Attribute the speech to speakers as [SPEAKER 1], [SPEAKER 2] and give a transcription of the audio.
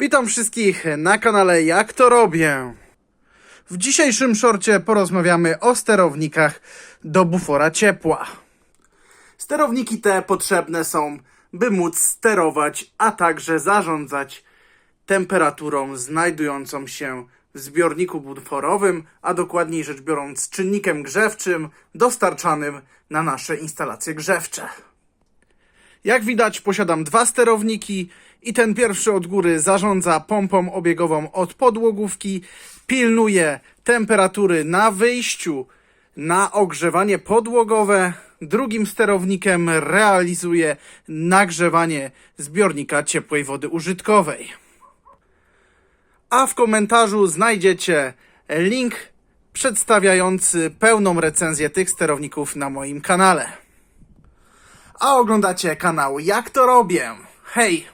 [SPEAKER 1] Witam wszystkich na kanale Jak to robię. W dzisiejszym szorcie porozmawiamy o sterownikach do bufora ciepła. Sterowniki te potrzebne są, by móc sterować, a także zarządzać temperaturą znajdującą się w zbiorniku buforowym, a dokładniej rzecz biorąc czynnikiem grzewczym dostarczanym na nasze instalacje grzewcze. Jak widać, posiadam dwa sterowniki i ten pierwszy od góry zarządza pompą obiegową od podłogówki, pilnuje temperatury na wyjściu na ogrzewanie podłogowe. Drugim sterownikiem realizuje nagrzewanie zbiornika ciepłej wody użytkowej. A w komentarzu znajdziecie link przedstawiający pełną recenzję tych sterowników na moim kanale. A oglądacie kanał Jak to robię? Hej!